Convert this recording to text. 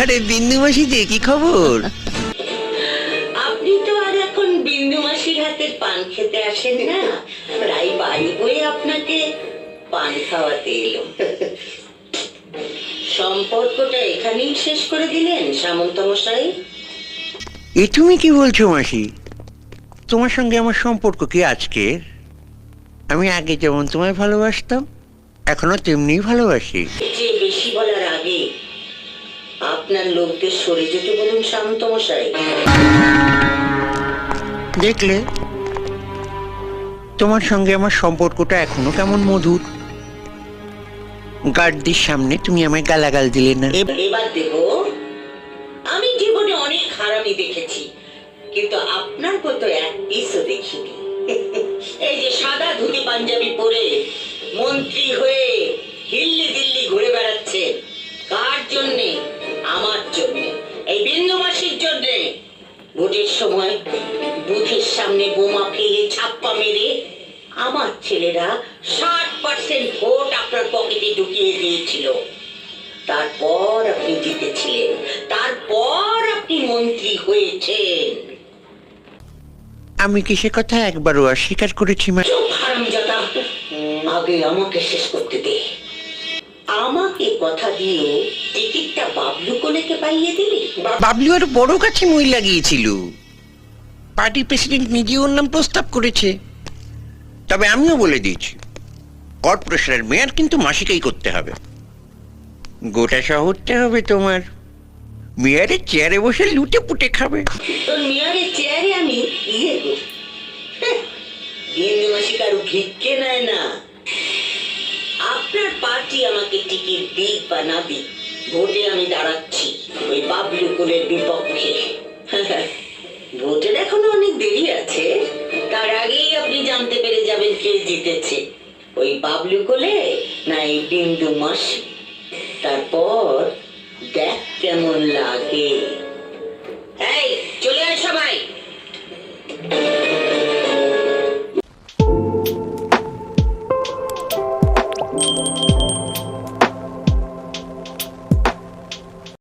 আরে বিন্দু মাসি যে কি খবর? আপনি তো আর এখন বিন্দু মাসির হাতের পান খেতে আসেন না। প্রায় বাড়ি বয়ে আপনাকে পান খাওয়াতে এলো। সম্পর্কটা এখানেই শেষ করে দিলেন সামন্ত মশাই? এ তুমি কি বলছো মাসি? তোমার সঙ্গে আমার সম্পর্ক কি আজকের? আমি আগে যেমন তোমায় ভালোবাসতাম এখনও তেমনি ভালোবাসি। যে বেশি বলার আগে আপনার লোকদের সরে যেতে বলুন সামন্ত মশাই দেখলে? তোমার সঙ্গে আমার সম্পর্কটা এখনও কেমন মধুর? গার্ডদের সামনে তুমি আমায় গালাগাল দিলে না। এবার দেব আমি জীবনে অনেক হারামি দেখেছি কিন্তু আপনার মতো এক পিসও দেখিনি। এই যে সাদা ধুতি পাঞ্জাবি পরে মন্ত্রী হয়ে হিল্লি দিল্লি ঘুরে বেড়াচ্ছে কার জন্যে? মাসির ভোটের সময় বুথের সামনে বোমা ফেলে ছাপ্পা মেরে আমার ছেলেরা ষাট পার্সেন্ট ভোট আপনার পকেটে ঢুকিয়ে দিয়েছিল। তারপর আপনি জিতেছিলেন তারপর আপনি মন্ত্রী হয়েছেন। আমি কি সে কথা একবারও অস্বীকার করেছি মা? হারামজাদা। আগে আমাকে শেষ করতে দে। আমাকে কথা দিয়ে টিকিটটা বাবলু কোলেকে পাইয়ে দিলি? বাবলু আর বড় কাছে মই লাগিয়েছিল। পার্টি প্রেসিডেন্ট নিজে ওর নাম প্রস্তাব করেছে। তবে আমিও বলে দিয়েছি কর্পোরেশনের মেয়র কিন্তু মাসিকেই করতে হবে। গোটা শহরটা হবে তোমার। মেয়রের চেয়ারে বসে লুটে পুটে খাবে। তোর মেয়রের চেয়ারে আমি ইয়ে গো মাসি ভিক্ষে নেয় না। পার্টি আমাকে টিকিট দিক বা না দিক, ভোটে আমি দাঁড়াচ্ছি, ওই বাবলু কুলের বিপক্ষে। ভোটের এখনও অনেক দেরি আছে। তার আগেই আপনি জানতে পেরে যাবেন কে জিতেছে। ওই বাবলু কোলে না এই বিন্দু মাসি? তারপর দেখ কেমন লাগে। এই, চলে আয় সবাই।